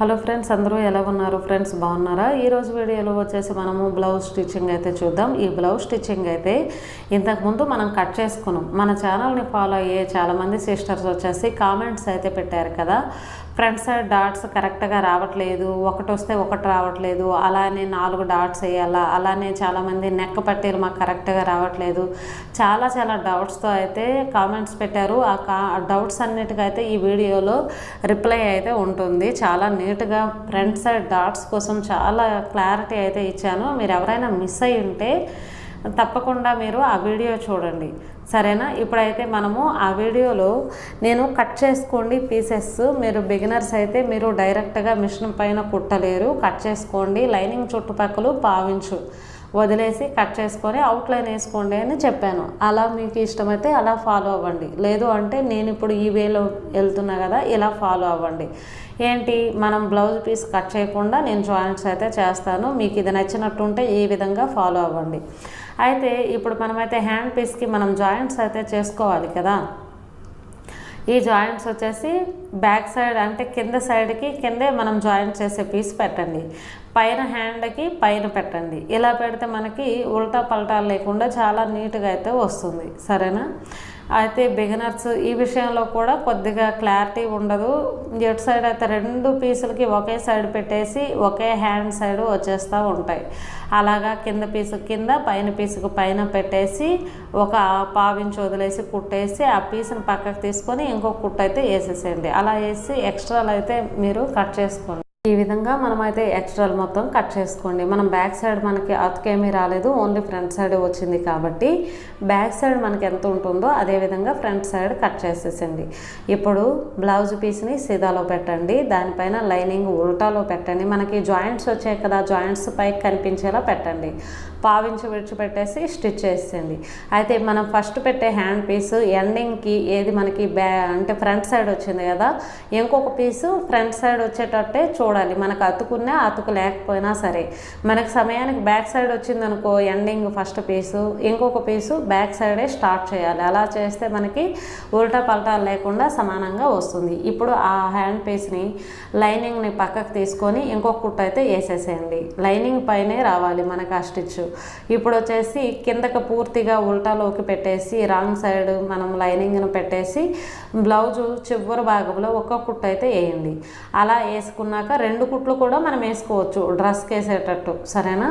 Hello friends అందరూ ఎలా ఉన్నారు? ఫ్రెండ్స్ బాగున్నారా? ఈరోజు వీడియోలో వచ్చేసి మనము బ్లౌజ్ స్టిచ్చింగ్ అయితే చూద్దాం. ఈ బ్లౌజ్ స్టిచ్చింగ్ అయితే ఇంతకుముందు మనం కట్ చేసుకున్నాం. మన ఛానల్ని ఫాలో అయ్యే చాలామంది సిస్టర్స్ వచ్చేసి కామెంట్స్ అయితే పెట్టారు కదా. ఫ్రంట్ సైడ్ డాట్స్ కరెక్ట్గా రావట్లేదు ఒకటి వస్తే ఒకటి రావట్లేదు అలానే నాలుగు డాట్స్ వేయాలా అలానే చాలామంది నెక్ పట్టేలు మాకు కరెక్ట్గా రావట్లేదు. చాలా చాలా డౌట్స్తో అయితే కామెంట్స్ పెట్టారు. ఆ కా డౌట్స్ అన్నిటికైతే ఈ వీడియోలో రిప్లై అయితే ఉంటుంది. చాలా నీట్గా ఫ్రంట్ సైడ్ డాట్స్ కోసం చాలా క్లారిటీ అయితే ఇచ్చాను. మీరు ఎవరైనా మిస్ అయి ఉంటే తప్పకుండా మీరు ఆ వీడియో చూడండి. సరేనా? ఇప్పుడైతే మనము ఆ వీడియోలో నేను కట్ చేసుకోండి పీసెస్. మీరు బిగినర్స్ అయితే మీరు డైరెక్ట్గా మిషన్ పైన కుట్టలేరు. కట్ చేసుకోండి. లైనింగ్ చుట్టుపక్కల పావించు. వదిలేసి కట్ చేసుకొని అవుట్లైన్ వేసుకోండి అని చెప్పాను. అలా మీకు ఇష్టమైతే అలా ఫాలో అవ్వండి. లేదు అంటే నేను ఇప్పుడు ఈ వేలో వెళ్తున్నా కదా ఇలా ఫాలో అవ్వండి. ఏంటి? మనం బ్లౌజ్ పీస్ కట్ చేయకుండా నేను జాయింట్స్ అయితే చేస్తాను. మీకు ఇది నచ్చినట్టుంటే ఈ విధంగా ఫాలో అవ్వండి. అయితే ఇప్పుడు మనమైతే హ్యాండ్ పీస్కి మనం జాయింట్స్ అయితే చేసుకోవాలి కదా. ఈ జాయింట్స్ వచ్చేసి బ్యాక్ సైడ్ అంటే కింద సైడ్కి కిందే మనం జాయింట్ చేసే పీస్ పెట్టండి. పైన హ్యాండ్కి పైన పెట్టండి. ఇలా పెడితే మనకి ఉల్టా పల్టా లేకుండా చాలా నీట్గా అయితే వస్తుంది. సరేనా? అయితే బిగినర్స్ ఈ విషయంలో కూడా కొద్దిగా క్లారిటీ ఉండదు. ఎటు సైడ్ అయితే రెండు పీసులకి ఒకే సైడ్ పెట్టేసి ఒకే హ్యాండ్ సైడ్ వచ్చేస్తూ ఉంటాయి. అలాగా కింద పీసు కింద పైన పీసుకు పైన పెట్టేసి ఒక పావించి వదిలేసి కుట్టేసి ఆ పీసుని పక్కకు తీసుకొని ఇంకొక కుట్టు అయితే వేసేసేయండి. అలా వేసి ఎక్స్ట్రాలు అయితే మీరు కట్ చేసుకోండి. ఈ విధంగా మనమైతే ఎక్స్ట్రాలు మొత్తం కట్ చేసుకోండి. మనం బ్యాక్ సైడ్ మనకి అతకేమీ రాలేదు. ఓన్లీ ఫ్రంట్ సైడ్ వచ్చింది కాబట్టి బ్యాక్ సైడ్ మనకి ఎంత ఉంటుందో అదే విధంగా ఫ్రంట్ సైడ్ కట్ చేసేసండి. ఇప్పుడు బ్లౌజ్ పీస్ని సీదాలో పెట్టండి. దానిపైన లైనింగ్ ఉల్టాలో పెట్టండి. మనకి జాయింట్స్ వచ్చాయి కదా జాయింట్స్ పైకి కనిపించేలా పెట్టండి. పావించి విడిచిపెట్టేసి స్టిచ్ చేసేయండి అయితే మనం ఫస్ట్ పెట్టే హ్యాండ్ పీస్ ఎండింగ్కి ఏది మనకి బ్యా అంటే ఫ్రంట్ సైడ్ వచ్చింది కదా ఇంకొక పీసు ఫ్రంట్ సైడ్ వచ్చేటట్టే చూడాలి. మనకు అతుకున్నా అతుకు లేకపోయినా సరే. మనకు సమయానికి బ్యాక్ సైడ్ వచ్చింది అనుకో ఎండింగ్ ఫస్ట్ పీసు ఇంకొక పీసు బ్యాక్ సైడే స్టార్ట్ చేయాలి. అలా చేస్తే మనకి ఉల్టా పల్టా లేకుండా సమానంగా వస్తుంది. ఇప్పుడు ఆ హ్యాండ్ పీస్ని లైనింగ్ని పక్కకు తీసుకొని ఇంకొక కుట్టు అయితే వేసేసేయండి. లైనింగ్ పైనే రావాలి మనకు ఆ స్టిచ్. ఇప్పుడు వచ్చేసి కిందకి పూర్తిగా ఉల్టాలోకి పెట్టేసి రాంగ్ సైడ్ మనం లైనింగ్ను పెట్టేసి బ్లౌజు చివరి భాగంలో ఒక కుట్టు అయితే వేయండి. అలా వేసుకున్నాక రెండు కుట్లు కూడా మనం వేసుకోవచ్చు డ్రెస్కి వేసేటట్టు సరేనా?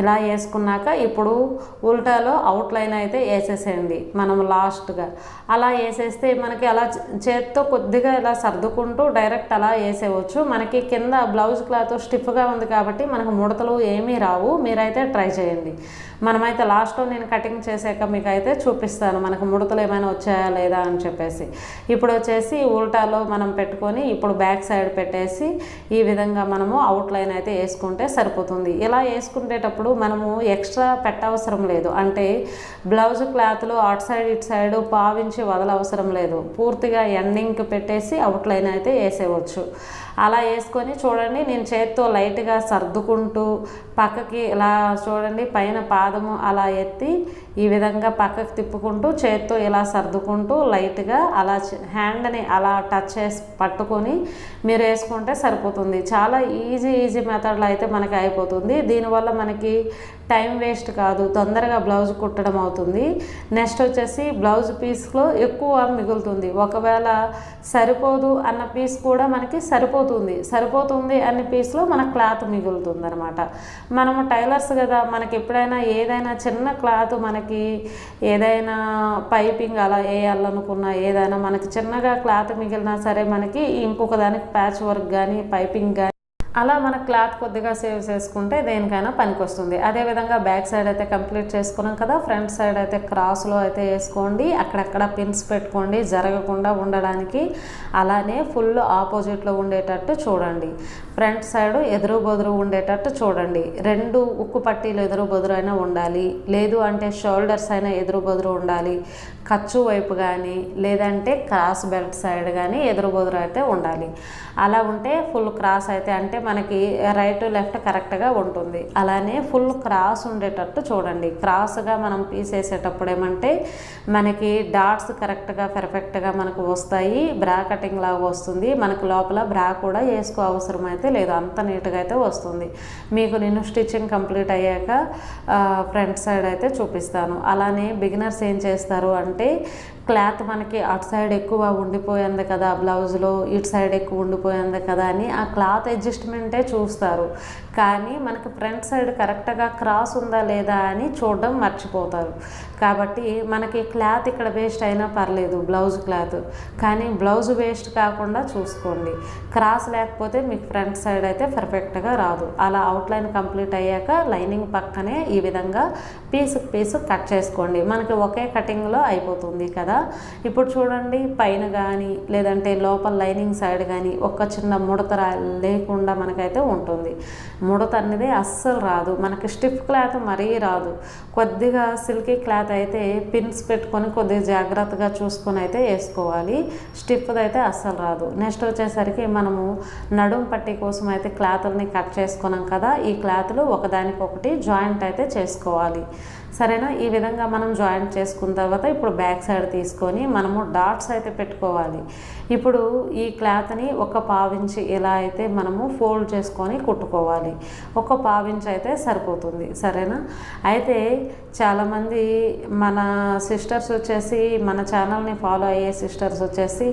ఇలా వేసుకున్నాక ఇప్పుడు ఉల్టాలో అవుట్ లైన్ అయితే వేసేసేయండి మనం లాస్ట్గా. అలా వేసేస్తే మనకి అలా చేత్తో కొద్దిగా ఇలా సర్దుకుంటూ డైరెక్ట్ అలా వేసేవచ్చు మనకి కింద బ్లౌజ్ క్లాత్ స్టిఫ్గా ఉంది కాబట్టి మనకు ముడతలు ఏమీ రావు. మీరైతే ట్రై చేయండి. మనమైతే లాస్ట్లో నేను కటింగ్ చేసాక మీకు అయితే చూపిస్తాను. మనకు ముడతలు ఏమైనా వచ్చాయా లేదా అని చెప్పేసి. ఇప్పుడు వచ్చేసి ఉల్టాలో మనం పెట్టుకొని ఇప్పుడు బ్యాక్ సైడ్ పెట్టేసి ఈ విధంగా మనము అవుట్ లైన్ అయితే వేసుకుంటే సరిపోతుంది. ఇలా వేసుకునేటప్పుడు మనము ఎక్స్ట్రా పెట్టవసరం లేదు. అంటే బ్లౌజ్ క్లాత్లో అటు సైడ్ ఇటు సైడ్ పావించి వదలవసరం లేదు. పూర్తిగా ఎండింగ్కి పెట్టేసి అవుట్ లైన్ అయితే వేసేవచ్చు అలా వేసుకొని చూడండి నేను చేత్తో లైట్గా సర్దుకుంటూ పక్కకి ఇలా చూడండి పైన పాదము అలా ఎత్తి ఈ విధంగా పక్కకు తిప్పుకుంటూ చేత్తో ఇలా సర్దుకుంటూ లైట్గా అలా హ్యాండ్ని అలా టచ్ చేసి పట్టుకొని మీరు వేసుకుంటే సరిపోతుంది. చాలా ఈజీ ఈజీ మెథడ్లో అయితే మనకి అయిపోతుంది. దీనివల్ల మనకి టైం వేస్ట్ కాదు తొందరగా బ్లౌజ్ కుట్టడం అవుతుంది. నెక్స్ట్ వచ్చేసి బ్లౌజ్ పీస్లో ఎక్కువ మిగులుతుంది. ఒకవేళ సరిపోదు అన్న పీస్ కూడా మనకి సరిపోతుంది. సరిపోతుంది అన్న పీస్లో మన క్లాత్ మిగులుతుంది అనమాట మనము టైలర్స్ కదా మనకి ఎప్పుడైనా ఏదైనా చిన్న క్లాత్ మనకి ఏదైనా పైపింగ్ అలా వేయాలనుకున్నా ఏదైనా మనకి చిన్నగా క్లాత్ మిగిలినా సరే మనకి ఇంకొక దానికి ప్యాచ్ వర్క్ కానీ పైపింగ్ కానీ అలా మన క్లాత్ కొద్దిగా సేవ్ చేసుకుంటే దేనికైనా పనికొస్తుంది. అదేవిధంగా బ్యాక్ సైడ్ అయితే కంప్లీట్ చేసుకున్నాం కదా ఫ్రంట్ సైడ్ అయితే క్రాస్లో అయితే వేసుకోండి. అక్కడక్కడ పిన్స్ పెట్టుకోండి జరగకుండా ఉండడానికి అలానే ఫుల్ ఆపోజిట్లో ఉండేటట్టు చూడండి. ఫ్రంట్ సైడ్ ఎదురు బొదురు ఉండేటట్టు చూడండి. రెండు ఉక్కు పట్టీలు ఎదురు బొదురు అయినా ఉండాలి. లేదు అంటే షోల్డర్స్ అయినా ఎదురు బొదురు ఉండాలి. ఖర్చు వైపు కానీ లేదంటే క్రాస్ బెల్ట్ సైడ్ కానీ ఎదురు బొదురు అయితే ఉండాలి. అలా ఉంటే ఫుల్ క్రాస్ అయితే అంటే మనకి రైట్ లెఫ్ట్ కరెక్ట్గా ఉంటుంది. అలానే ఫుల్ క్రాస్ ఉండేటట్టు చూడండి. క్రాస్గా మనం పీస్ వేసేటప్పుడు ఏమంటే మనకి డాట్స్ కరెక్ట్గా పెర్ఫెక్ట్గా మనకు వస్తాయి. బ్రా కటింగ్ లాగా వస్తుంది. మనకు లోపల బ్రా కూడా వేసుకో అవసరం అయితే లేదు అంత నీట్గా అయితే వస్తుంది. మీకు నేను స్టిచ్చింగ్ కంప్లీట్ అయ్యాక ఫ్రంట్ సైడ్ అయితే చూపిస్తాను. అలానే బిగినర్స్ ఏం చేస్తారు అంటే క్లాత్ మనకి అటు సైడ్ ఎక్కువ ఉండిపోయింది కదా బ్లౌజ్లో ఇటు సైడ్ ఎక్కువ ఉండిపోయింది కదా అని ఆ క్లాత్ అడ్జస్ట్మెంటే చూస్తారు. కానీ మనకి ఫ్రంట్ సైడ్ కరెక్ట్గా క్రాస్ ఉందా లేదా అని చూడడం మర్చిపోతారు. కాబట్టి మనకి క్లాత్ ఇక్కడ వేస్ట్ అయినా పర్లేదు బ్లౌజ్ క్లాత్. కానీ బ్లౌజ్ వేస్ట్ కాకుండా చూసుకోండి. క్రాస్ లేకపోతే మీకు ఫ్రంట్ సైడ్ అయితే పర్ఫెక్ట్గా రాదు. అలా అవుట్లైన్ కంప్లీట్ అయ్యాక లైనింగ్ పక్కనే ఈ విధంగా పీసు పీసు కట్ చేసుకోండి. మనకి ఒకే కటింగ్లో అయిపోతుంది కదా. ఇప్పుడు చూడండి పైన కానీ లేదంటే లోపల లైనింగ్ సైడ్ కానీ ఒక చిన్న ముడత లేకుండా మనకైతే ఉంటుంది. ముడత అనేది అస్సలు రాదు. మనకి స్టిఫ్ క్లాత్ మరీ రాదు. కొద్దిగా సిల్కీ క్లాత్ అయితే పిన్స్ పెట్టుకొని కొద్దిగా జాగ్రత్తగా చూసుకొని అయితే వేసుకోవాలి. స్టిఫ్ది అయితే అస్సలు రాదు. నెక్స్ట్ వచ్చేసరికి మనము నడుం పట్టి కోసం అయితే క్లాత్ని కట్ చేసుకున్నాం కదా ఈ క్లాత్లు ఒకదానికొకటి జాయింట్ అయితే చేసుకోవాలి. సరేనా? ఈ విధంగా మనం జాయింట్ చేసుకున్న తర్వాత ఇప్పుడు బ్యాక్ సైడ్ తీసుకొని మనము డాట్స్ అయితే పెట్టుకోవాలి. ఇప్పుడు ఈ క్లాత్ని ఒక పావించి ఎలా అయితే మనము ఫోల్డ్ చేసుకొని కుట్టుకోవాలి. ఒక పావించి అయితే సరిపోతుంది. సరేనా? అయితే చాలామంది మన సిస్టర్స్ వచ్చేసి మన ఛానల్ని ఫాలో అయ్యే సిస్టర్స్ వచ్చేసి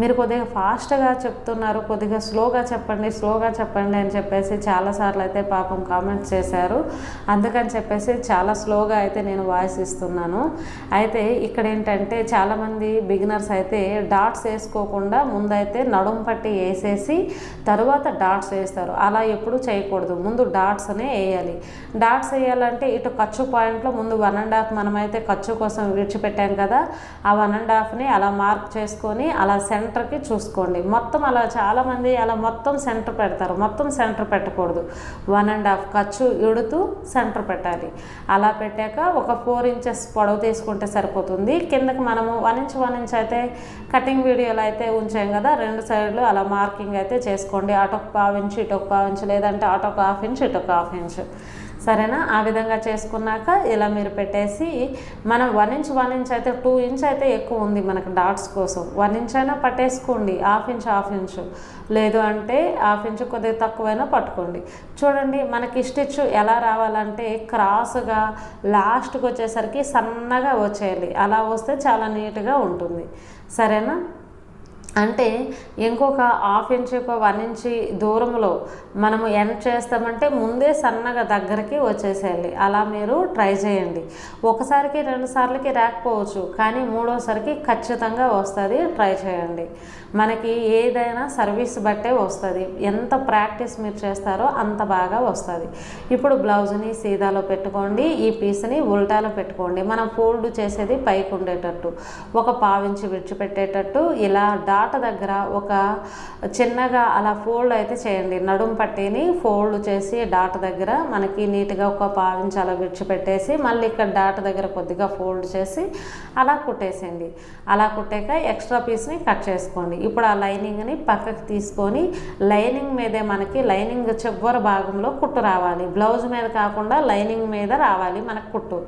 మీరు కొద్దిగా ఫాస్ట్గా చెప్తున్నారు కొద్దిగా స్లోగా చెప్పండి స్లోగా చెప్పండి అని చెప్పేసి చాలాసార్లు అయితే పాపం కామెంట్స్ చేశారు. అందుకని చెప్పేసి చాలా స్లోగా అయితే నేను వాయిస్ ఇస్తున్నాను. అయితే ఇక్కడ ఏంటంటే చాలామంది బిగినర్స్ అయితే డాట్స్ వేసుకోకుండా ముందైతే నడుం పట్టి వేసేసి తర్వాత డాట్స్ వేస్తారు. అలా ఎప్పుడు చేయకూడదు. ముందు డాట్స్ అనే వేయాలి. డాట్స్ వేయాలంటే ఇటు ఖర్చు పాయింట్లో ముందు వన్ అండ్ హాఫ్ మనమైతే ఖర్చు కోసం విడిచిపెట్టాం కదా ఆ వన్ అండ్ హాఫ్ని అలా మార్క్ చేసుకొని అలా సెంటర్కి చూసుకోండి. మొత్తం అలా చాలామంది అలా మొత్తం సెంటర్ పెడతారు. మొత్తం సెంటర్ పెట్టకూడదు. వన్ అండ్ హాఫ్ ఖర్చు ఇడుతూ సెంటర్ పెట్టాలి. అలా పెట్టాక ఒక ఫోర్ ఇంచెస్ పొడవు తీసుకుంటే సరిపోతుంది. కిందకి మనము వన్ ఇంచ్ వన్ ఇంచ్ అయితే కటింగ్ వీడియోలో అయితే ఉంచాం కదా రెండు సైడ్లు అలా మార్కింగ్ అయితే చేసుకోండి. అటొక పావు ఇంచు ఇటొక పావు ఇంచు లేదంటే అటొక హాఫ్ ఇంచు ఇటొక హాఫ్ ఇంచు. సరేనా? ఆ విధంగా చేసుకున్నాక ఇలా మీరు పెట్టేసి మనం వన్ ఇంచ్ వన్ ఇంచ్ అయితే టూ ఇంచ్ అయితే ఎక్కువ ఉంది మనకు డాట్స్ కోసం. వన్ ఇంచ్ అయినా పట్టేసుకోండి. Half inch half inch. లేదు అంటే హాఫ్ ఇంచ్ కొద్దిగా తక్కువైనా పట్టుకోండి. చూడండి మనకి స్టిచ్ ఎలా రావాలంటే క్రాస్గా లాస్ట్కి వచ్చేసరికి సన్నగా వచ్చేయాలి. అలా వస్తే చాలా నీట్గా ఉంటుంది. సరేనా? అంటే ఇంకొక హాఫ్ ఇంచ్ వన్ ఇంచ్ దూరంలో మనము ఎండ్ చేస్తామంటే ముందే సన్నగా దగ్గరికి వచ్చేసేయాలి. అలా మీరు ట్రై చేయండి. ఒకసారికి రెండు సార్లకి రాకపోవచ్చు కానీ మూడోసారికి ఖచ్చితంగా వస్తుంది. ట్రై చేయండి. మనకి ఏదైనా సర్వీస్ బట్టే వస్తుంది. ఎంత ప్రాక్టీస్ మీరు చేస్తారో అంత బాగా వస్తుంది. ఇప్పుడు బ్లౌజ్ని సీదాలో పెట్టుకోండి ఈ పీస్ని ఉల్టాలో పెట్టుకోండి. మనం ఫోల్డ్ చేసేది పైకి ఉండేటట్టు ఒక పావించి విడిచిపెట్టేటట్టు ఇలా డాట్ దగ్గర ఒక చిన్నగా అలా ఫోల్డ్ అయితే చేయండి. నడుం పట్టీని ఫోల్డ్ చేసి డాట్ దగ్గర మనకి నీట్గా ఒక పావించి అలా విడిచిపెట్టేసి మళ్ళీ ఇక్కడ డాట్ దగ్గర కొద్దిగా ఫోల్డ్ చేసి అలా కుట్టేసేయండి. అలా కుట్టాక ఎక్స్ట్రా పీస్ని కట్ చేసుకోండి. ఇప్పుడు ఆ లైనింగ్ని పక్కకి తీసుకొని లైనింగ్ మీదే మనకి లైనింగ్ చివరి భాగంలో కుట్టు రావాలి. బ్లౌజ్ మీద కాకుండా లైనింగ్ మీద రావాలి మనకు కుట్టు.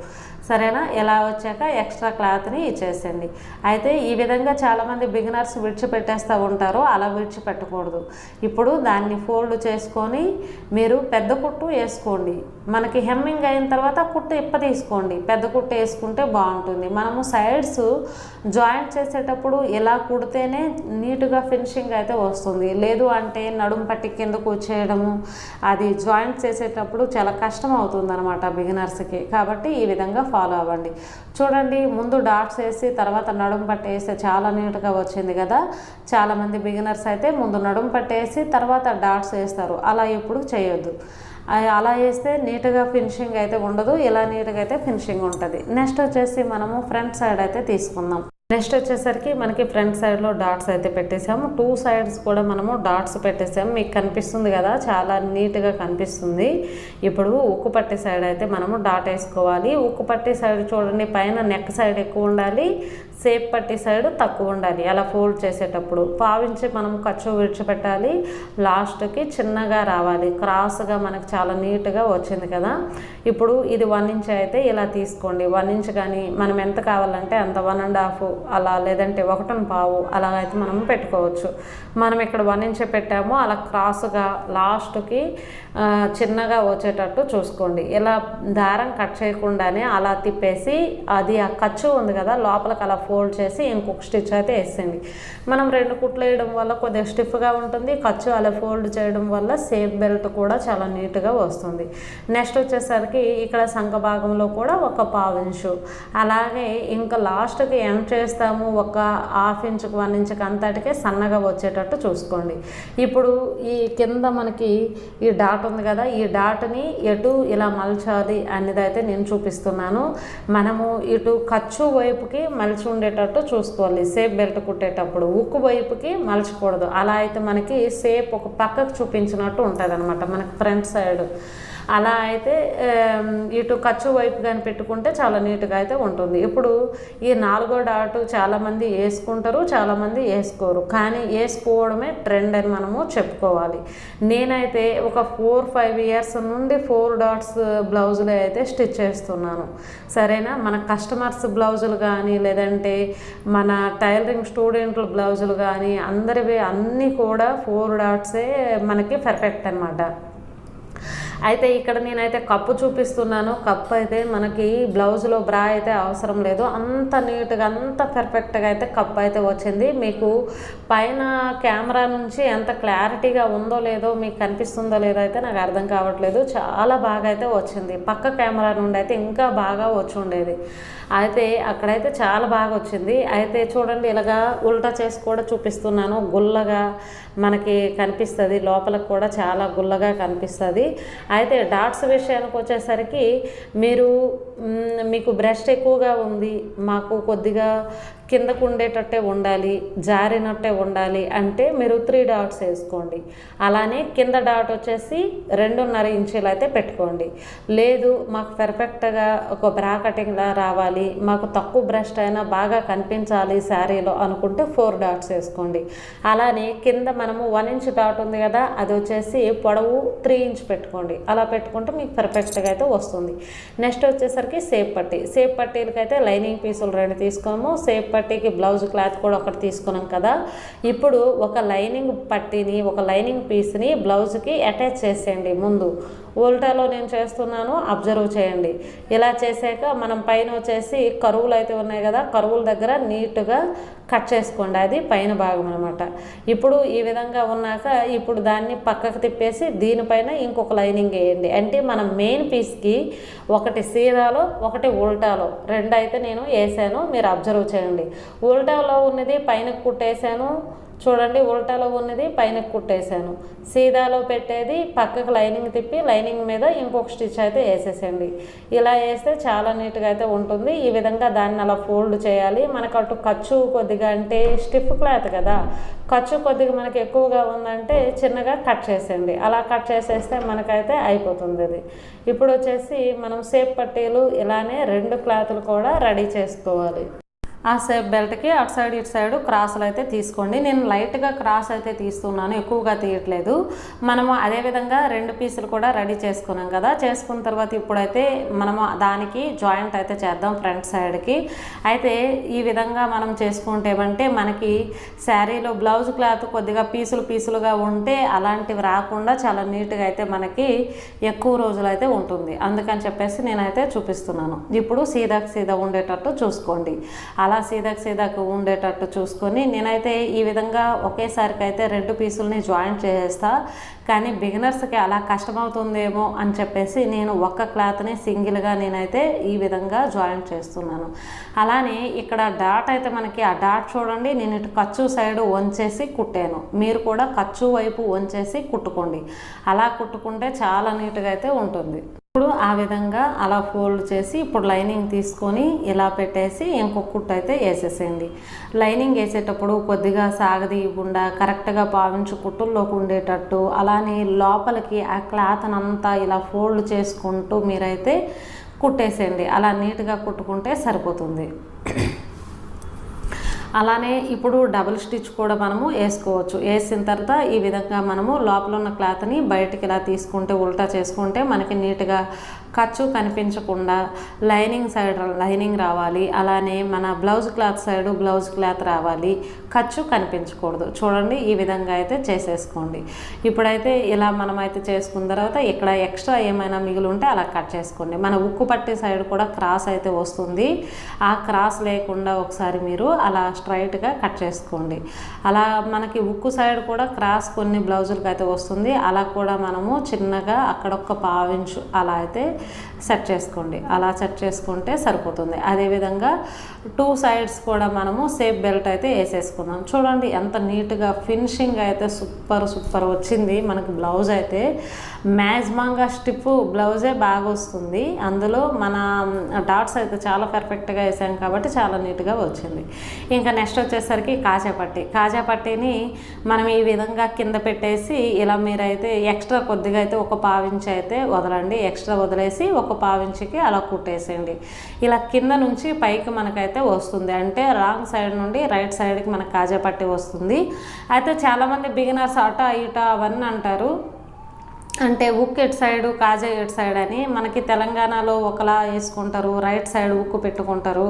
సరేనా? ఇలా వచ్చాక ఎక్స్ట్రా క్లాత్ని ఇచ్చేసేయండి. అయితే ఈ విధంగా చాలామంది బిగినర్స్ విడిచిపెట్టేస్తూ ఉంటారు. అలా విడిచిపెట్టకూడదు. ఇప్పుడు దాన్ని ఫోల్డ్ చేసుకొని మీరు పెద్ద కుట్టు వేసుకోండి. మనకి హెమ్మింగ్ అయిన తర్వాత కుట్టు ఇప్ప తీసుకోండి. పెద్ద కుట్టు వేసుకుంటే బాగుంటుంది. మనము సైడ్స్ జాయింట్ చేసేటప్పుడు ఇలా కుడితేనే నీట్గా ఫినిషింగ్ అయితే వస్తుంది. లేదు అంటే నడుం పట్టి కిందకు వచ్చేయడము అది జాయింట్ చేసేటప్పుడు చాలా కష్టం అవుతుంది అనమాట బిగినర్స్కి. కాబట్టి ఈ విధంగా ఫాలో అవ్వండి. చూడండి ముందు డాట్స్ వేసి తర్వాత నడుం పట్టేస్తే చాలా నీట్గా వచ్చింది కదా. చాలామంది బిగినర్స్ అయితే ముందు నడుము పట్టేసి తర్వాత డాట్స్ వేస్తారు. అలా ఎప్పుడు చేయొద్దు. అలా వేస్తే నీట్గా ఫినిషింగ్ అయితే ఉండదు. ఇలా నీట్గా అయితే ఫినిషింగ్ ఉంటుంది. నెక్స్ట్ వచ్చేసి మనము ఫ్రంట్ సైడ్ అయితే తీసుకుందాం. నెక్స్ట్ వచ్చేసరికి మనకి ఫ్రంట్ సైడ్లో డాట్స్ అయితే పెట్టేసాము టూ సైడ్స్ కూడా మనము డాట్స్ పెట్టేసాము మీకు కనిపిస్తుంది కదా చాలా నీట్గా కనిపిస్తుంది. ఇప్పుడు ఉక్కు పట్టి సైడ్ అయితే మనము డాట్ వేసుకోవాలి. ఉక్కు పట్టి సైడ్ చూడండి పైన నెక్ సైడ్ ఎక్కువ ఉండాలి. సేప్ పట్టి సైడ్ తక్కువ ఉండాలి. అలా ఫోల్డ్ చేసేటప్పుడు పావించి మనం ఖర్చు విడిచిపెట్టాలి. లాస్ట్కి చిన్నగా రావాలి. క్రాస్గా మనకు చాలా నీట్గా వచ్చింది కదా. ఇప్పుడు ఇది వన్ ఇంచ్ అయితే ఇలా తీసుకోండి. వన్ ఇంచ్ కానీ మనం ఎంత కావాలంటే అంత వన్ అండ్ హాఫ్ అలా లేదంటే ఒకటన్ పావు అలాగైతే అయితే మనం పెట్టుకోవచ్చు. మనం ఇక్కడ వన్ ఇంచ్ పెట్టాము. అలా క్రాస్గా లాస్ట్కి చిన్నగా వచ్చేటట్టు చూసుకోండి. ఇలా దారం కట్ చేయకుండానే అలా తిప్పేసి అది ఆ ఖర్చు ఉంది కదా లోపలికి అలా ఫోల్డ్ చేసి ఇంకొక స్టిచ్ అయితే వేసేయండి మనం రెండు కుట్లు వేయడం వల్ల కొద్దిగా స్టిఫ్గా ఉంటుంది. ఖర్చు అలా ఫోల్డ్ చేయడం వల్ల సేఫ్ బెల్ట్ కూడా చాలా నీట్గా వస్తుంది. నెక్స్ట్ వచ్చేసరికి ఇక్కడ సంఖ భాగంలో కూడా ఒక పావు ఇంచు. అలాగే ఇంకా లాస్ట్కి ఎండ్ చేస్తాము? ఒక హాఫ్ ఇంచుకి వన్ ఇంచుకి అంతటికే సన్నగా వచ్చేటట్టు చూసుకోండి. ఇప్పుడు ఈ కింద మనకి ఈ డాట్ ఉంది కదా ఈ డాట్ని ఎటు ఇలా మలచాలి అనేది అయితే నేను చూపిస్తున్నాను. మనము ఇటు ఖర్చు వైపుకి మలిచి ఉండేటట్టు చూసుకోవాలి. సేప్ బెల్ట్ కుట్టేటప్పుడు ఉక్కు వైపుకి మలచకూడదు. అలా అయితే మనకి సేప్ ఒక పక్కకు చూపించినట్టు ఉంటుంది అనమాట మనకి ఫ్రంట్ సైడ్ అలా అయితే ఇటు ఖర్చు వైపు కానీ పెట్టుకుంటే చాలా నీట్గా అయితే ఉంటుంది. ఇప్పుడు ఈ నాలుగో డాటు చాలామంది వేసుకుంటారు చాలామంది వేసుకోరు కానీ వేసుకోవడమే ట్రెండ్ అని మనము చెప్పుకోవాలి. నేనైతే ఒక ఫోర్ ఫైవ్ ఇయర్స్ నుండి ఫోర్ డాట్స్ బ్లౌజులు అయితే స్టిచ్ చేస్తున్నాను. సరేనా? మన కస్టమర్స్ బ్లౌజులు కానీ లేదంటే మన టైలరింగ్ స్టూడెంట్ల బ్లౌజులు కానీ అందరివి అన్నీ కూడా ఫోర్ డాట్సే మనకి పర్ఫెక్ట్ అనమాట అయితే ఇక్కడ నేనైతే కప్పు చూపిస్తున్నాను. కప్పు అయితే మనకి బ్లౌజ్లో బ్రా అయితే అవసరం లేదు. అంత నీట్గా అంత పర్ఫెక్ట్గా అయితే కప్పు అయితే వచ్చింది. మీకు పైన కెమెరా నుంచి ఎంత క్లారిటీగా ఉందో లేదో మీకు కనిపిస్తుందో లేదో అయితే నాకు అర్థం కావట్లేదు. చాలా బాగా అయితే వచ్చింది. పక్క కెమెరా నుండి అయితే ఇంకా బాగా వచ్చి ఉండేది. అయితే అక్కడైతే చాలా బాగా వచ్చింది. అయితే చూడండి ఇలాగా ఉల్టా చేసి కూడా చూపిస్తున్నాను. గుల్లగా మనకి కనిపిస్తుంది. లోపలకు కూడా చాలా గుల్లగా కనిపిస్తుంది. అయితే డాట్స్ విషయానికి వచ్చేసరికి మీరు మీకు బ్రెస్ట్ ఎక్కువగా ఉంది మాకు కొద్దిగా కిందకు ఉండేటట్టే ఉండాలి జారినట్టే ఉండాలి అంటే మీరు త్రీ డాట్స్ వేసుకోండి. అలానే కింద డాట్ వచ్చేసి రెండున్నర ఇంచులు అయితే పెట్టుకోండి. లేదు మాకు పర్ఫెక్ట్గా ఒక బ్రా కటింగ్లా రావాలి మాకు తక్కువ బ్రష్ట్ అయినా బాగా కనిపించాలి శారీలో అనుకుంటే ఫోర్ డాట్స్ వేసుకోండి. అలానే కింద మనము వన్ ఇంచ్ డాట్ ఉంది కదా అది వచ్చేసి పొడవు త్రీ ఇంచ్ పెట్టుకోండి. అలా పెట్టుకుంటే మీకు పర్ఫెక్ట్గా అయితే వస్తుంది. నెక్స్ట్ వచ్చేసరికి సేఫ్ పట్టి. సేఫ్ పట్టీలకి అయితే లైనింగ్ పీసులు రెండు తీసుకోము. సేఫ్ పట్టీకి బ్లౌజ్ క్లాత్ కూడా ఒకటి తీసుకున్నాం కదా. ఇప్పుడు ఒక లైనింగ్ పట్టీని ఒక లైనింగ్ పీస్ని బ్లౌజ్కి అటాచ్ చేసేయండి ముందు. ఉల్టాలో నేను చేస్తున్నాను అబ్జర్వ్ చేయండి. ఇలా చేసాక మనం పైన వచ్చేసి కరువులు అయితే ఉన్నాయి కదా కరువుల దగ్గర నీట్గా కట్ చేసుకోండి. అది పైన భాగం అనమాట ఇప్పుడు ఈ విధంగా ఉన్నాక ఇప్పుడు దాన్ని పక్కకు తిప్పేసి దీనిపైన ఇంకొక లైనింగ్ వేయండి. అంటే మనం మెయిన్ పీస్కి ఒకటి సీరాలో ఒకటి ఉల్టాలో రెండు అయితే నేను వేసాను మీరు అబ్జర్వ్ చేయండి. ఉల్టాలో ఉన్నది పైన కుట్టేసాను చూడండి ఉల్టాలో ఉన్నది పైన కుట్టేశాను. సీదాలో పెట్టేది పక్కకు లైనింగ్ తిప్పి లైనింగ్ మీద ఇంకొక స్టిచ్ అయితే వేసేసండి ఇలా వేస్తే చాలా నీట్గా అయితే ఉంటుంది. ఈ విధంగా దాన్ని అలా ఫోల్డ్ చేయాలి. మనకు అటు ఖర్చు కొద్దిగా అంటే స్టిఫ్ క్లాత్ కదా ఖర్చు కొద్దిగా మనకి ఎక్కువగా ఉందంటే చిన్నగా కట్ చేసేయండి. అలా కట్ చేసేస్తే మనకైతే అయిపోతుంది అది. ఇప్పుడు వచ్చేసి మనం సేప్ పట్టీలు ఇలానే రెండు క్లాతులు కూడా రెడీ చేసుకోవాలి. ఆ సేఫ్ బెల్ట్కి అటు సైడ్ ఇటు సైడ్ క్రాసులు అయితే తీసుకోండి. నేను లైట్గా క్రాస్ అయితే తీస్తున్నాను ఎక్కువగా తీయట్లేదు. మనము అదేవిధంగా రెండు పీసులు కూడా రెడీ చేసుకున్నాం కదా. చేసుకున్న తర్వాత ఇప్పుడైతే మనము దానికి జాయింట్ అయితే చేద్దాం ఫ్రంట్ సైడ్కి. అయితే ఈ విధంగా మనం చేసుకుంటే ఏమంటే మనకి శారీలో బ్లౌజ్ క్లాత్ కొద్దిగా పీసులు పీసులుగా ఉంటే అలాంటివి రాకుండా చాలా నీట్గా అయితే మనకి ఎక్కువ రోజులు అయితే ఉంటుంది. అందుకని చెప్పేసి నేనైతే చూపిస్తున్నాను. ఇప్పుడు సీదాకు సీదా ఉండేటట్టు చూసుకోండి. అలా అలా సీదాకు సీదాకు ఉండేటట్టు చూసుకొని నేనైతే ఈ విధంగా ఒకేసారికి అయితే రెండు పీసుల్ని జాయింట్ చేసేస్తా. కానీ బిగినర్స్కి అలా కష్టమవుతుందేమో అని చెప్పేసి నేను ఒక్క క్లాత్ని సింగిల్గా నేనైతే ఈ విధంగా జాయింట్ చేస్తున్నాను. అలానే ఇక్కడ డాట్ అయితే మనకి ఆ డాట్ చూడండి నేను ఇటు ఖర్చు సైడ్ వంచేసి కుట్టాను. మీరు కూడా ఖర్చు వైపు వంచేసి కుట్టుకోండి. అలా కుట్టుకుంటే చాలా నీట్గా అయితే ఉంటుంది. ఇప్పుడు ఆ విధంగా అలా ఫోల్డ్ చేసి ఇప్పుడు లైనింగ్ తీసుకొని ఇలా పెట్టేసి ఇంకొక కుట్టు అయితే వేసేసేయండి. లైనింగ్ వేసేటప్పుడు కొద్దిగా సాగదీయకుండా కరెక్ట్గా పావించు కుట్టుల్లోకి ఉండేటట్టు అలానే లోపలికి ఆ క్లాత్ అంతా ఇలా ఫోల్డ్ చేసుకుంటూ మీరైతే కుట్టేసేయండి. అలా నీట్గా కుట్టుకుంటే సరిపోతుంది. అలానే ఇప్పుడు డబుల్ స్టిచ్ కూడా మనము వేసుకోవచ్చు. వేసిన తర్వాత ఈ విధంగా మనము లోపల ఉన్న క్లాత్ని బయటికి ఇలా తీసుకుంటే ఉల్టా చేసుకుంటే మనకి నీట్గా ఖర్చు కనిపించకుండా లైనింగ్ సైడ్ లైనింగ్ రావాలి. అలానే మన blouse cloth side blouse cloth రావాలి. ఖర్చు కనిపించకూడదు. చూడండి ఈ విధంగా అయితే చేసేసుకోండి. ఇప్పుడైతే ఇలా మనం అయితే చేసుకున్న తర్వాత ఇక్కడ ఎక్స్ట్రా ఏమైనా మిగిలి ఉంటే అలా కట్ చేసుకోండి. మన ఉక్కు పట్టే సైడ్ కూడా క్రాస్ అయితే వస్తుంది. ఆ క్రాస్ లేకుండా ఒకసారి మీరు అలా స్ట్రైట్గా కట్ చేసుకోండి. అలా మనకి ఉక్కు సైడ్ కూడా క్రాస్ కొన్ని బ్లౌజులకి అయితే వస్తుంది. అలా కూడా మనము చిన్నగా అక్కడ ఒక పావించు అలా అయితే సెట్ చేసుకోండి. అలా సెట్ చేసుకుంటే సరిపోతుంది. అదేవిధంగా టూ సైడ్స్ కూడా మనము సేఫ్ బెల్ట్ అయితే వేసేసుకుందాం చూడండి ఎంత నీట్గా ఫినిషింగ్ అయితే సూపర్ సూపర్ వచ్చింది. మనకి బ్లౌజ్ అయితే మ్యాక్సిమంగా స్టిప్ బ్లౌజే బాగా వస్తుంది. అందులో మన డాట్స్ అయితే చాలా పర్ఫెక్ట్గా వేసాం కాబట్టి చాలా నీట్గా వచ్చింది. ఇంకా నెక్స్ట్ వచ్చేసరికి కాజాపట్టి. కాజాపట్టిని మనం ఈ విధంగా కింద పెట్టేసి ఇలా మీరైతే ఎక్స్ట్రా కొద్దిగా అయితే ఒక పావించి అయితే వదలండి. ఎక్స్ట్రా వదిలేసి ఒక పావించికి అలా కుట్టేసేయండి. ఇలా కింద నుంచి పైకి మనకైతే వస్తుంది. అంటే రాంగ్ సైడ్ నుండి రైట్ సైడ్కి మనకు కాజాపట్టి వస్తుంది. అయితే చాలామంది బిగినర్స్ అట ఇట అవన్నీ అంటారు. అంటే ఉక్కు ఎటు సైడు కాజా ఎటు సైడ్ అని మనకి తెలంగాణలో ఒకలా వేసుకుంటారు. రైట్ సైడ్ ఉక్కు పెట్టుకుంటారు.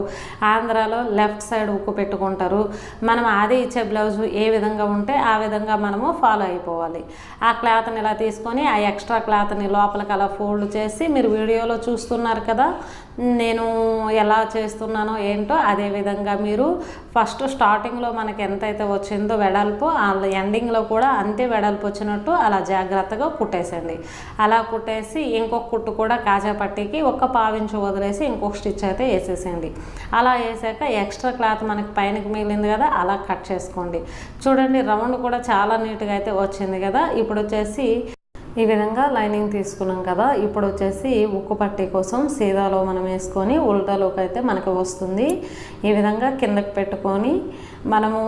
ఆంధ్రాలో లెఫ్ట్ సైడ్ ఉక్కు పెట్టుకుంటారు. మనం అదే ఇచ్చే బ్లౌజ్ ఏ విధంగా ఉంటే ఆ విధంగా మనము ఫాలో అయిపోవాలి. ఆ క్లాత్ని ఇలా తీసుకొని ఆ ఎక్స్ట్రా క్లాత్ని లోపలికి అలా ఫోల్డ్ చేసి మీరు వీడియోలో చూస్తున్నారు కదా నేను ఎలా చేస్తున్నానో ఏంటో అదే విధంగా మీరు ఫస్ట్ స్టార్టింగ్లో మనకి ఎంతైతే వచ్చిందో వెడల్పు ఆ ఎండింగ్లో కూడా అంతే వెడల్పు వచ్చినట్టు అలా జాగ్రత్తగా కుట్టేసండి. అలా కుట్టేసి ఇంకొక కుట్టు కూడా కాజా పట్టీకి ఒక పావించు వదిలేసి ఇంకొక స్టిచ్ అయితే వేసేసేయండి. అలా వేసాక ఎక్స్ట్రా క్లాత్ మనకి పైనకి మిగిలింది కదా అలా కట్ చేసుకోండి. చూడండి రౌండ్ కూడా చాలా నీట్గా అయితే వచ్చింది కదా. ఇప్పుడు వచ్చేసి ఈ విధంగా లైనింగ్ తీసుకున్నాం కదా ఇప్పుడు వచ్చేసి ఉక్కు పట్టి కోసం సీదాలో మనం వేసుకొని ఉల్టాలోకి అయితే మనకి వస్తుంది. ఈ విధంగా కిందకి పెట్టుకొని మనము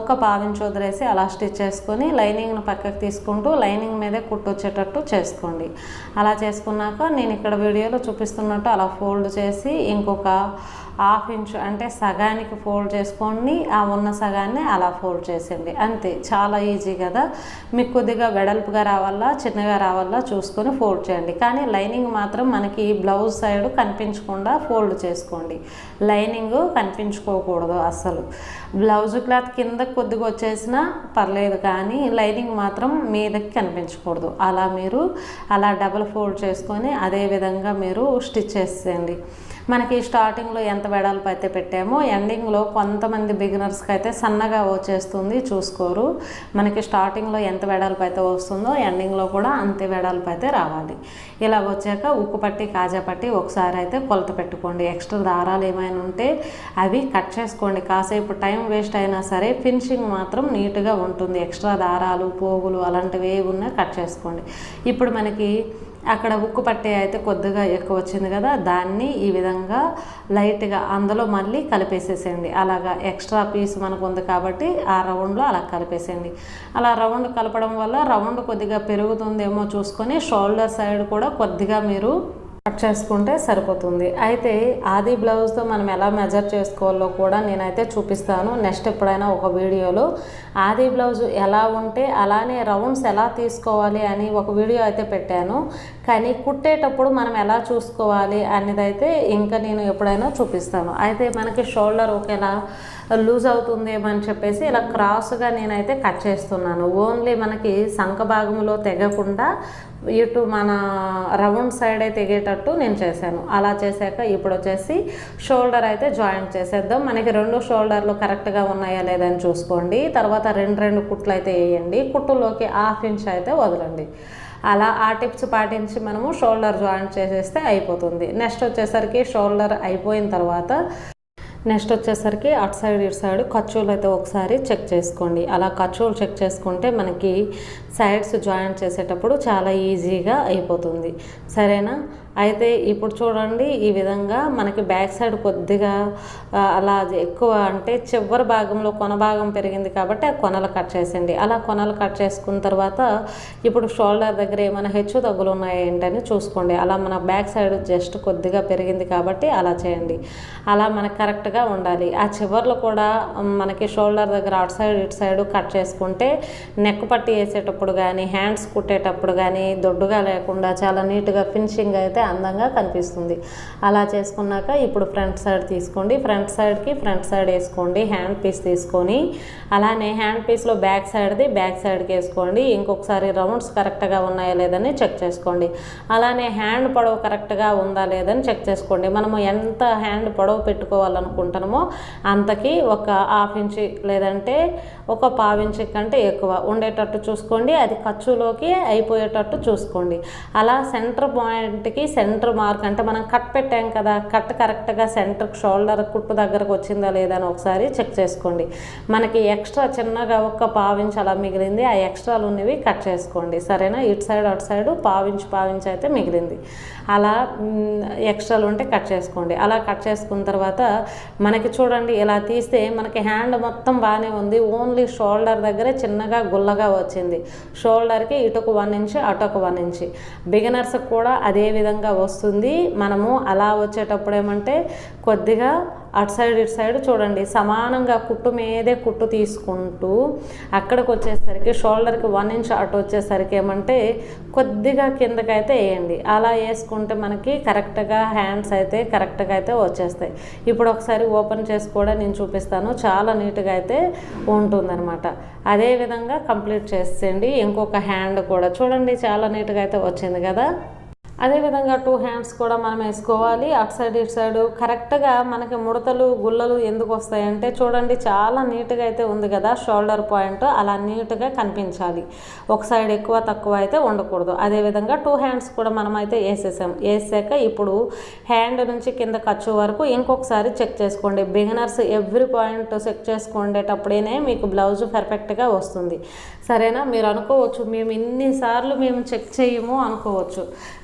ఒక పావించి అలా స్టిచ్ చేసుకొని లైనింగ్ను పక్కకు తీసుకుంటూ లైనింగ్ మీదే కుట్టు వచ్చేటట్టు చేసుకోండి. అలా చేసుకున్నాక నేను ఇక్కడ వీడియోలో చూపిస్తున్నట్టు అలా ఫోల్డ్ చేసి ఇంకొక హాఫ్ ఇంచ్ అంటే సగానికి ఫోల్డ్ చేసుకోండి ఆ ఉన్న సగాన్ని అలా ఫోల్డ్ చేసేయండి. అంతే చాలా ఈజీ కదా. మీకు కొద్దిగా వెడల్పుగా రావాలా చిన్నగా రావాలా చూసుకొని ఫోల్డ్ చేయండి. కానీ లైనింగ్ మాత్రం మనకి బ్లౌజ్ సైడ్ కనిపించకుండా ఫోల్డ్ చేసుకోండి. లైనింగ్ కనిపించుకోకూడదు అస్సలు. బ్లౌజ్ క్లాత్ కింద కొద్దిగా వచ్చేసినా పర్లేదు కానీ లైనింగ్ మాత్రం మీదకి కనిపించకూడదు. అలా మీరు అలా డబల్ ఫోల్డ్ చేసుకొని అదే విధంగా మీరు స్టిచ్ చేసేయండి. మనకి స్టార్టింగ్లో ఎంత వెడల్పు అయితే పెట్టామో ఎండింగ్లో కొంతమంది బిగినర్స్కి అయితే సన్నగా వచ్చేస్తుంది చూసుకోరు. మనకి స్టార్టింగ్లో ఎంత వెడల్పు అయితే వస్తుందో ఎండింగ్లో కూడా అంతే వెడల్పు అయితే రావాలి. ఇలా వచ్చాక ఉక్కు పట్టి కాజా పట్టి ఒకసారి అయితే కొలత పెట్టుకోండి. ఎక్స్ట్రా దారాలు ఏమైనా ఉంటే అవి కట్ చేసుకోండి. కాసేపు టైం వేస్ట్ అయినా సరే ఫినిషింగ్ మాత్రం నీట్గా ఉంటుంది. ఎక్స్ట్రా దారాలు పోగులు అలాంటివి ఏవి ఉన్నా కట్ చేసుకోండి. ఇప్పుడు మనకి అక్కడ ఉక్కు పట్టే అయితే కొద్దిగా ఎక్కువ వచ్చింది కదా దాన్ని ఈ విధంగా లైట్గా అందులో మళ్ళీ కలిపేసేసేయండి. అలాగా ఎక్స్ట్రా పీస్ మనకు ఉంది కాబట్టి ఆ రౌండ్లో అలా కలిపేసేయండి. అలా రౌండ్ కలపడం వల్ల రౌండ్ కొద్దిగా పెరుగుతుందేమో చూసుకొని షోల్డర్ సైడ్ కూడా కొద్దిగా మీరు కట్ చేసుకుంటే సరిపోతుంది. అయితే ఆది బ్లౌజ్తో మనం ఎలా మెజర్ చేసుకోవాలో కూడా నేనైతే చూపిస్తాను. నెక్స్ట్ ఎప్పుడైనా ఒక వీడియోలో ఆది బ్లౌజ్ ఎలా ఉంటే అలానే రౌండ్స్ ఎలా తీసుకోవాలి అని ఒక వీడియో అయితే పెట్టాను. కానీ కుట్టేటప్పుడు మనం ఎలా చూసుకోవాలి అనేదైతే ఇంకా నేను ఎప్పుడైనా చూపిస్తాను. అయితే మనకి షోల్డర్ ఒకేలా లూజ్ అవుతుందేమని చెప్పేసి ఇలా క్రాస్గా నేనైతే కట్ చేస్తున్నాను. ఓన్లీ మనకి సంఖ భాగంలో తెగకుండా ఇటు మన రౌండ్ సైడే తెగేటట్టు నేను చేశాను. అలా చేశాక ఇప్పుడు వచ్చేసి షోల్డర్ అయితే జాయింట్ చేసేద్దాం. మనకి రెండు షోల్డర్లు కరెక్ట్గా ఉన్నాయా లేదని చూసుకోండి. తర్వాత రెండు రెండు కుట్లు అయితే వేయండి. కుట్టులోకి హాఫ్ ఇంచ్ అయితే వదలండి. అలా ఆ టిప్స్ పాటించి మనము షోల్డర్ జాయింట్ చేసేస్తే అయిపోతుంది. నెక్స్ట్ వచ్చేసరికి షోల్డర్ అయిపోయిన తర్వాత నెక్స్ట్ వచ్చేసరికి అటు సైడ్ ఇటు సైడ్ ఖర్చులు అయితే ఒకసారి చెక్ చేసుకోండి. అలా ఖర్చులు చెక్ చేసుకుంటే మనకి సైడ్స్ జాయింట్ చేసేటప్పుడు చాలా ఈజీగా అయిపోతుంది. సరేనా? అయితే ఇప్పుడు చూడండి ఈ విధంగా మనకి బ్యాక్ సైడ్ కొద్దిగా అలా ఎక్కువ అంటే చివరి భాగంలో కొన భాగం పెరిగింది కాబట్టి ఆ కొనలు కట్ చేసేయండి. అలా కొనలు కట్ చేసుకున్న తర్వాత ఇప్పుడు షోల్డర్ దగ్గర ఏమైనా హెచ్చు తగ్గులు ఉన్నాయా ఏంటని చూసుకోండి. అలా మన బ్యాక్ సైడ్ జస్ట్ కొద్దిగా పెరిగింది కాబట్టి అలా చేయండి. అలా మనకు కరెక్ట్గా ఉండాలి. ఆ చివర్లు కూడా మనకి షోల్డర్ దగ్గర అటు సైడ్ ఇటు సైడ్ కట్ చేసుకుంటే నెక్ పట్టి వేసేటప్పుడు కానీ హ్యాండ్స్ కుట్టేటప్పుడు కానీ దొడ్డుగా లేకుండా చాలా నీట్గా ఫినిషింగ్ అయితే అందంగా కనిపిస్తుంది. అలా చేసుకున్నాక ఇప్పుడు ఫ్రంట్ సైడ్ తీసుకోండి. ఫ్రంట్ సైడ్కి ఫ్రంట్ సైడ్ వేసుకోండి. హ్యాండ్ పీస్ తీసుకొని అలానే హ్యాండ్ పీస్లో బ్యాక్ సైడ్ది బ్యాక్ సైడ్కి వేసుకోండి. ఇంకొకసారి రౌండ్స్ కరెక్ట్గా ఉన్నాయా లేదని చెక్ చేసుకోండి. అలానే హ్యాండ్ పొడవు కరెక్ట్గా ఉందా లేదని చెక్ చేసుకోండి. మనము ఎంత హ్యాండ్ పొడవు పెట్టుకోవాలనుకుంటున్నామో అంతకి ఒక హాఫ్ ఇంచ్ లేదంటే ఒక పావించి కంటే ఎక్కువ ఉండేటట్టు చూసుకోండి. అది ఖర్చులోకి అయిపోయేటట్టు చూసుకోండి. అలా సెంటర్ పాయింట్కి సెంటర్ మార్క్ అంటే మనం కట్ పెట్టాం కదా కట్ కరెక్ట్గా సెంటర్ షోల్డర్ కుట్టు దగ్గరకు వచ్చిందా లేదా అని ఒకసారి చెక్ చేసుకోండి. మనకి ఎక్స్ట్రా చిన్నగా ఒక్క పావించి అలా మిగిలింది ఆ ఎక్స్ట్రాలు ఉన్నవి కట్ చేసుకోండి. సరేనా? ఇటు సైడ్ అటు సైడ్ పావించి పావించి అయితే మిగిలింది. అలా ఎక్స్ట్రాలు ఉంటే కట్ చేసుకోండి. అలా కట్ చేసుకున్న తర్వాత మనకి చూడండి ఇలా తీస్తే మనకి హ్యాండ్ మొత్తం బాగానే ఉంది. ఓన్లీ షోల్డర్ దగ్గరే చిన్నగా గుల్లగా వచ్చింది. షోల్డర్కి ఇటొక వన్ ఇంచ్ అటొక వన్ ఇంచ్. బిగినర్స్ కూడా అదే విధంగా వస్తుంది. మనము అలా వచ్చేటప్పుడు ఏమంటే కొద్దిగా అటు సైడ్ ఇటు సైడ్ చూడండి. సమానంగా కుట్టు మీదే కుట్టు తీసుకుంటూ అక్కడికి వచ్చేసరికి షోల్డర్కి వన్ ఇంచ్ అటు వచ్చేసరికి ఏమంటే కొద్దిగా కిందకైతే వేయండి. అలా వేసుకుంటే మనకి కరెక్ట్గా హ్యాండ్స్ అయితే కరెక్ట్గా అయితే వచ్చేస్తాయి. ఇప్పుడు ఒకసారి ఓపెన్ చేసి కూడా నేను చూపిస్తాను. చాలా నీట్గా అయితే ఉంటుందన్నమాట. అదే విధంగా కంప్లీట్ చేసేయండి. ఇంకొక హ్యాండ్ కూడా. చూడండి చాలా నీట్గా అయితే వచ్చింది కదా. అదేవిధంగా టూ హ్యాండ్స్ కూడా మనం వేసుకోవాలి. అటు సైడ్ ఇటు సైడ్ కరెక్ట్గా మనకి ముడతలు గుల్లలు ఎందుకు వస్తాయంటే చూడండి చాలా నీట్గా అయితే ఉంది కదా షోల్డర్ పాయింట్ అలా నీట్గా కనిపించాలి. ఒక సైడ్ ఎక్కువ తక్కువ అయితే ఉండకూడదు. అదేవిధంగా టూ హ్యాండ్స్ కూడా మనం అయితే వేసేసాం. వేసాక ఇప్పుడు హ్యాండ్ నుంచి కింద ఖర్చు వరకు ఇంకొకసారి చెక్ చేసుకోండి. బిగినర్స్ ఎవ్రీ పాయింట్ చెక్ చేసుకునేటప్పుడేనే మీకు బ్లౌజ్ పర్ఫెక్ట్గా వస్తుంది. సరేనా? మీరు అనుకోవచ్చు మేము ఇన్నిసార్లు మేము చెక్ చేయము అనుకోవచ్చు.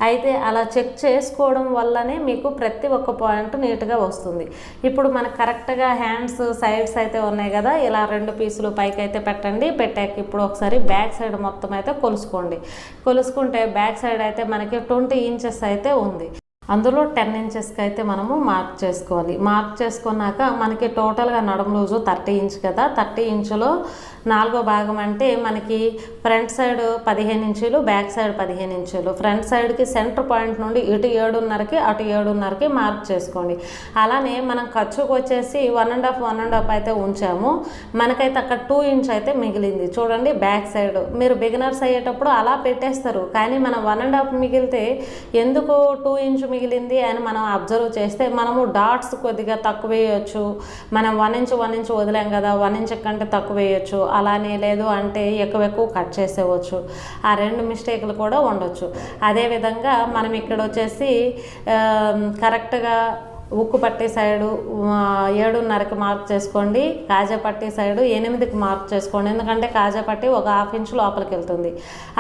అయితే అలా చెక్ చేసుకోవడం వల్లనే మీకు ప్రతి ఒక్క పాయింట్ నీట్గా వస్తుంది. ఇప్పుడు మనకు కరెక్ట్గా హ్యాండ్స్ సైడ్స్ అయితే ఉన్నాయి కదా ఇలా రెండు పీసులు పైకి అయితే పెట్టండి. పెట్టాక ఇప్పుడు ఒకసారి బ్యాక్ సైడ్ మొత్తం అయితే కొలుసుకోండి. కొలుసుకుంటే బ్యాక్ సైడ్ అయితే మనకి ట్వంటీ ఇంచెస్ అయితే ఉంది. అందులో టెన్ ఇంచెస్కి అయితే మనము మార్క్ చేసుకోవాలి. మార్క్ చేసుకున్నాక మనకి టోటల్గా నడుము రోజు థర్టీ ఇంచ్ కదా థర్టీ ఇంచులో నాలుగో భాగం అంటే మనకి ఫ్రంట్ సైడ్ పదిహేను ఇంచులు బ్యాక్ సైడ్ పదిహేను ఇంచులు. ఫ్రంట్ సైడ్కి సెంటర్ పాయింట్ నుండి ఇటు ఏడున్నరకి అటు ఏడున్నరకి మార్క్ చేసుకోండి. అలానే మనం ఖర్చుకు వచ్చేసి one and half one and half అయితే ఉంచాము. మనకైతే అక్కడ టూ ఇంచ్ అయితే మిగిలింది. చూడండి బ్యాక్ సైడ్. మీరు బిగినర్స్ అయ్యేటప్పుడు అలా పెట్టేస్తారు. కానీ మనం వన్ అండ్ హాఫ్ మిగిలితే ఎందుకు టూ ఇంచ్ మిగిలింది అని మనం అబ్జర్వ్ చేస్తే మనము డాట్స్ కొద్దిగా తక్కువ వేయచ్చు మనం వన్ ఇంచ్ వన్ ఇంచ్ వదిలాం కదా వన్ ఇంచ్ కంటే తక్కువ వేయచ్చు అలానే లేదు అంటే ఎక్కువ ఎక్కువ కట్ చేసేవచ్చు. ఆ రెండు మిస్టేక్లు కూడా ఉండొచ్చు. అదేవిధంగా మనం ఇక్కడ వచ్చేసి కరెక్ట్గా ఉక్కు పట్టి సైడు ఏడున్నరకి మార్క్ చేసుకోండి. కాజా పట్టి సైడు ఎనిమిదికి మార్క్ చేసుకోండి. ఎందుకంటే కాజా పట్టి ఒక హాఫ్ ఇంచ్ లోపలికి వెళ్తుంది.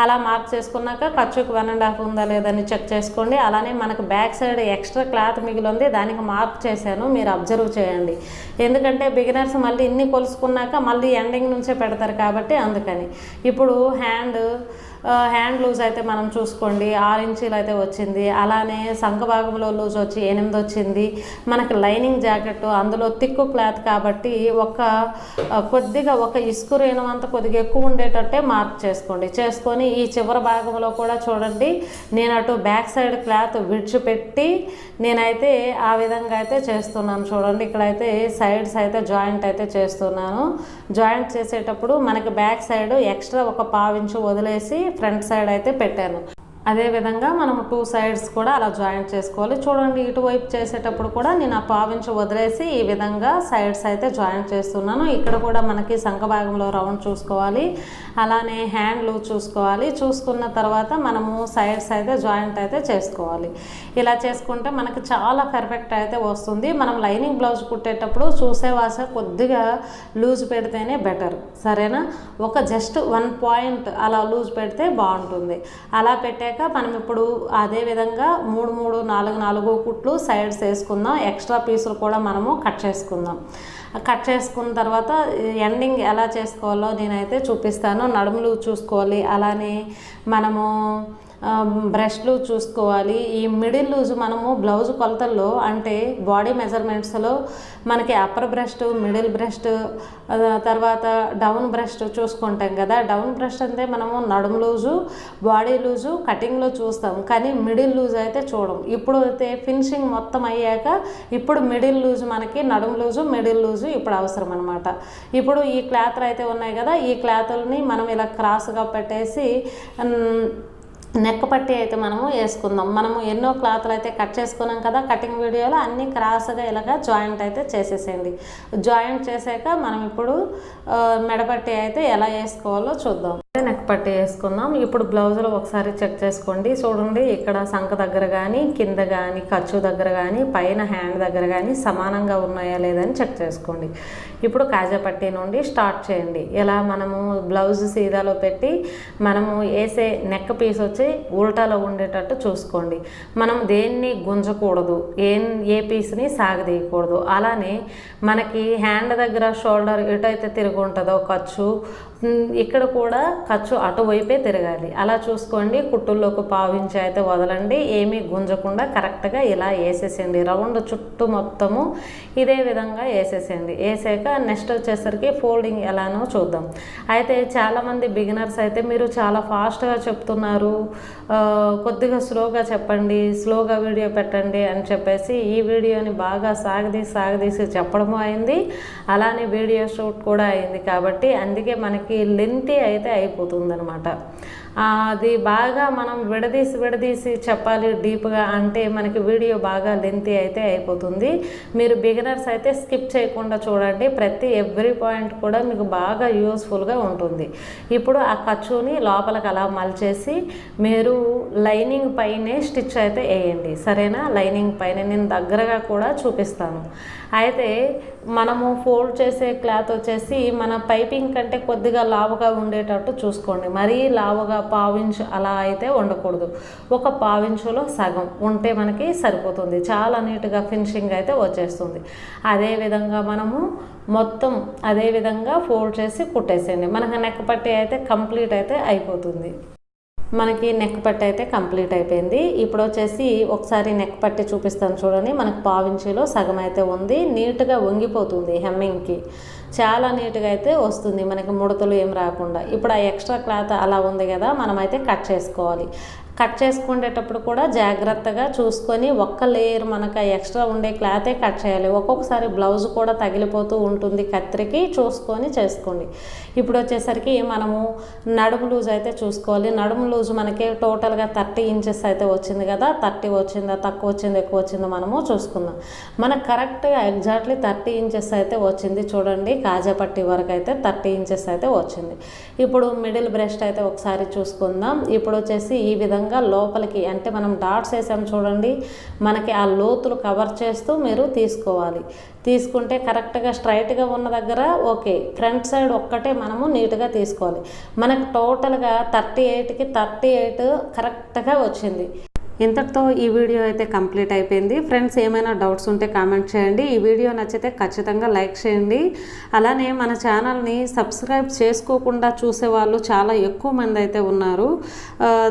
అలా మార్క్ చేసుకున్నాక ఖర్చుకు వన్ అండ్ హాఫ్ ఉందా లేదని చెక్ చేసుకోండి. అలానే మనకు బ్యాక్ సైడ్ ఎక్స్ట్రా క్లాత్ మిగిలి ఉంది దానికి మార్క్ చేశాను. మీరు అబ్జర్వ్ చేయండి. ఎందుకంటే బిగినర్స్ మళ్ళీ ఇన్ని కొలుసుకున్నాక మళ్ళీ ఎండింగ్ నుంచే పెడతారు కాబట్టి అందుకని. ఇప్పుడు హ్యాండ్ హ్యాండ్ లూజ్ అయితే మనం చూసుకోండి ఆరు ఇంచీలు అయితే వచ్చింది. అలానే సంఘ భాగంలో లూజ్ వచ్చి ఎనిమిది వచ్చింది. మనకి లైనింగ్ జాకెట్ అందులో తిక్కు క్లాత్ కాబట్టి ఒక కొద్దిగా ఒక ఇసుకు రేణం అంత కొద్దిగా ఎక్కువ ఉండేటట్టే మార్క్ చేసుకోండి. చేసుకొని ఈ చివరి భాగంలో కూడా చూడండి నేను అటు బ్యాక్ సైడ్ క్లాత్ విడిచిపెట్టి నేనైతే ఆ విధంగా అయితే చేస్తున్నాను చూడండి. ఇక్కడైతే సైడ్స్ అయితే జాయింట్ అయితే చేస్తున్నాను. జాయింట్ చేసేటప్పుడు మనకి బ్యాక్ సైడ్ ఎక్స్ట్రా ఒక పావించు వదిలేసి ఫ్రంట్ సైడ్ అయితే పెట్టాను. అదేవిధంగా మనం టూ సైడ్స్ కూడా అలా జాయింట్ చేసుకోవాలి. చూడండి ఇటువైపు చేసేటప్పుడు కూడా నేను ఆ పావించి వదిలేసి ఈ విధంగా సైడ్స్ అయితే జాయింట్ చేస్తున్నాను. ఇక్కడ కూడా మనకి సంఖ భాగంలో రౌండ్ చూసుకోవాలి. అలానే హ్యాండ్లు చూసుకోవాలి. చూసుకున్న తర్వాత మనము సైడ్స్ అయితే జాయింట్ అయితే చేసుకోవాలి. ఇలా చేసుకుంటే మనకి చాలా పర్ఫెక్ట్ అయితే వస్తుంది. మనం లైనింగ్ బ్లౌజ్ కుట్టేటప్పుడు చూసే వాస కొద్దిగా లూజ్ పెడితేనే బెటర్ సరేనా? ఒక జస్ట్ వన్ పాయింట్ అలా లూజ్ పెడితే బాగుంటుంది. అలా పెట్టాక అయ్యాక మనం ఇప్పుడు అదే విధంగా మూడు మూడు నాలుగు నాలుగు కుట్లు సైడ్స్ వేసుకుందాం. ఎక్స్ట్రా పీసులు కూడా మనము కట్ చేసుకుందాం. కట్ చేసుకున్న తర్వాత ఎండింగ్ ఎలా చేసుకోవాలో నేనైతే చూపిస్తాను. నడుములు చూసుకోవాలి. అలానే మనము బ్రష్లు చూసుకోవాలి. ఈ మిడిల్ లూజ్ మనము బ్లౌజ్ కొలతల్లో అంటే బాడీ మెజర్మెంట్స్లో మనకి అప్పర్ బ్రష్టు మిడిల్ బ్రెస్ట్ తర్వాత డౌన్ బ్రెస్ట్ చూసుకుంటాం కదా. డౌన్ బ్రష్ అంటే మనము నడుము లూజు బాడీ లూజు కటింగ్లో చూస్తాం. కానీ మిడిల్ లూజ్ అయితే చూడం. ఇప్పుడు అయితే ఫినిషింగ్ మొత్తం అయ్యాక ఇప్పుడు మిడిల్ లూజ్ మనకి నడుము లూజు మిడిల్ లూజు ఇప్పుడు అవసరం అనమాట ఇప్పుడు ఈ క్లాత్లు అయితే ఉన్నాయి కదా. ఈ క్లాతుల్ని మనం ఇలా క్రాస్గా పెట్టేసి నెక్ పట్టి అయితే మనము వేసుకుందాం. మనము ఎన్నో క్లాత్లు అయితే కట్ చేసుకున్నాం కదా కటింగ్ వీడియోలో అన్ని క్రాస్గా ఇలాగ జాయింట్ అయితే చేసేసేయండి. జాయింట్ చేసాక మనం ఇప్పుడు మెడపట్టి అయితే ఎలా వేసుకోవాలో చూద్దాం. నెక్ పట్టి వేసుకుందాం. ఇప్పుడు బ్లౌజ్లో ఒకసారి చెక్ చేసుకోండి. చూడండి ఇక్కడ సంఖ దగ్గర కానీ కింద కానీ ఖర్చు దగ్గర కానీ పైన హ్యాండ్ దగ్గర కానీ సమానంగా ఉన్నాయా లేదని చెక్ చేసుకోండి. ఇప్పుడు కాజా పట్టి నుండి స్టార్ట్ చేయండి. ఇలా మనము బ్లౌజ్ సీదాలో పెట్టి మనము వేసే నెక్ పీస్ వచ్చి ఉల్టాలో ఉండేటట్టు చూసుకోండి. మనం దేన్ని గుంజకూడదు ఏ ఏ పీస్ని సాగదీయకూడదు. అలానే మనకి హ్యాండ్ దగ్గర షోల్డర్ ఎటైతే తిరిగి ఉంటుందో ఖర్చు ఇక్కడ కూడా ఖర్చు అటువైపే తిరగాలి. అలా చూసుకోండి కుట్టుల్లోకి పావించి అయితే వదలండి. ఏమీ గుంజకుండా కరెక్ట్గా ఇలా వేసేసేయండి. రౌండ్ చుట్టూ మొత్తము ఇదే విధంగా వేసేసేయండి. వేసాక నెక్స్ట్ వచ్చేసరికి ఫోల్డింగ్ ఎలానో చూద్దాం. అయితే చాలామంది బిగినర్స్ అయితే మీరు చాలా ఫాస్ట్గా చెప్తున్నారు. కొద్దిగా స్లోగా చెప్పండి స్లోగా వీడియో పెట్టండి అని చెప్పేసి ఈ వీడియోని బాగా సాగదీసి సాగదీసి చెప్పడము అయింది. అలానే వీడియో షూట్ కూడా అయింది కాబట్టి అందుకే మనకి మనకి లెంతీ అయితే అయిపోతుంది అనమాట అది బాగా మనం విడదీసి విడదీసి చెప్పాలి డీప్గా అంటే మనకి వీడియో బాగా లెంతీ అయితే అయిపోతుంది. మీరు బిగినర్స్ అయితే స్కిప్ చేయకుండా చూడండి. ప్రతి ఎవ్రీ పాయింట్ కూడా మీకు బాగా యూస్ఫుల్గా ఉంటుంది. ఇప్పుడు ఆ ఖర్చుని లోపలికి అలా మలిచేసి మీరు లైనింగ్ పైనే స్టిచ్ అయితే వేయండి. సరేనా? లైనింగ్ పైన నేను దగ్గరగా కూడా చూపిస్తాను. అయితే మనము ఫోల్డ్ చేసే క్లాత్ వచ్చేసి మన పైపింగ్ కంటే కొద్దిగా లావుగా ఉండేటట్టు చూసుకోండి. మరీ లావుగా పావించు అలా అయితే ఉండకూడదు ఒక పావించులో సగం ఉంటే మనకి సరిపోతుంది. చాలా నీట్గా ఫినిషింగ్ అయితే వచ్చేస్తుంది. అదేవిధంగా మనము మొత్తం అదే విధంగా ఫోల్డ్ చేసి కుట్టేసేయండి. మనకి నెక్ పట్టి అయితే కంప్లీట్ అయితే అయిపోతుంది. మనకి నెక్ పట్టి అయితే కంప్లీట్ అయిపోయింది. ఇప్పుడు వచ్చేసి ఒకసారి నెక్ పట్టి చూపిస్తాను చూడండి. మనకు పావించిలో సగం అయితే ఉంది. నీట్గా వంగిపోతుంది హెమ్మింగ్కి. చాలా నీట్గా అయితే వస్తుంది. మనకి ముడతలు ఏం రాకుండా. ఇప్పుడు ఆ ఎక్స్ట్రా క్లాత్ అలా ఉంది కదా మనమైతే కట్ చేసుకోవాలి. కట్ చేసుకునేటప్పుడు కూడా జాగ్రత్తగా చూసుకొని ఒక్క లేయర్ మనకు ఎక్స్ట్రా ఉండే క్లాతే కట్ చేయాలి. ఒక్కొక్కసారి బ్లౌజ్ కూడా తగిలిపోతూ ఉంటుంది కత్తిరికి చూసుకొని చేసుకోండి. ఇప్పుడు వచ్చేసరికి మనము నడుము లూజ్ అయితే చూసుకోవాలి. నడుము లూజ్ మనకి టోటల్గా థర్టీ ఇంచెస్ అయితే వచ్చింది కదా థర్టీ వచ్చిందా తక్కువ వచ్చింది ఎక్కువ వచ్చిందో మనము చూసుకుందాం. మనకు కరెక్ట్గా ఎగ్జాక్ట్లీ థర్టీ ఇంచెస్ అయితే వచ్చింది చూడండి. కాజాపట్టి వరకు అయితే థర్టీ ఇంచెస్ అయితే వచ్చింది. ఇప్పుడు మిడిల్ బ్రెస్ట్ అయితే ఒకసారి చూసుకుందాం. ఇప్పుడు వచ్చేసి ఈ విధంగా విధంగా లోపలికి అంటే మనం డాట్స్ వేసాం చూడండి మనకి ఆ లోతులు కవర్ చేస్తూ మీరు తీసుకోవాలి. తీసుకుంటే కరెక్ట్గా స్ట్రైట్గా ఉన్న దగ్గర ఓకే ఫ్రంట్ సైడ్ ఒక్కటే మనము నీట్గా తీసుకోవాలి. మనకు టోటల్గా థర్టీ ఎయిట్కి థర్టీ ఎయిట్ కరెక్ట్గా వచ్చింది. ఇంతటితో ఈ వీడియో అయితే కంప్లీట్ అయిపోయింది. ఫ్రెండ్స్ ఏమైనా డౌట్స్ ఉంటే కామెంట్ చేయండి. ఈ వీడియో నచ్చితే ఖచ్చితంగా లైక్ చేయండి. అలానే మన ఛానల్ని సబ్స్క్రైబ్ చేసుకోకుండా చూసే వాళ్ళు చాలా ఎక్కువ మంది అయితే ఉన్నారు.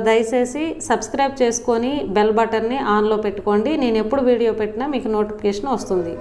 దయచేసి సబ్స్క్రైబ్ చేసుకొని బెల్ బటన్ని ఆన్లో పెట్టుకోండి. నేను ఎప్పుడు వీడియో పెట్టినా మీకు నోటిఫికేషన్ వస్తుంది.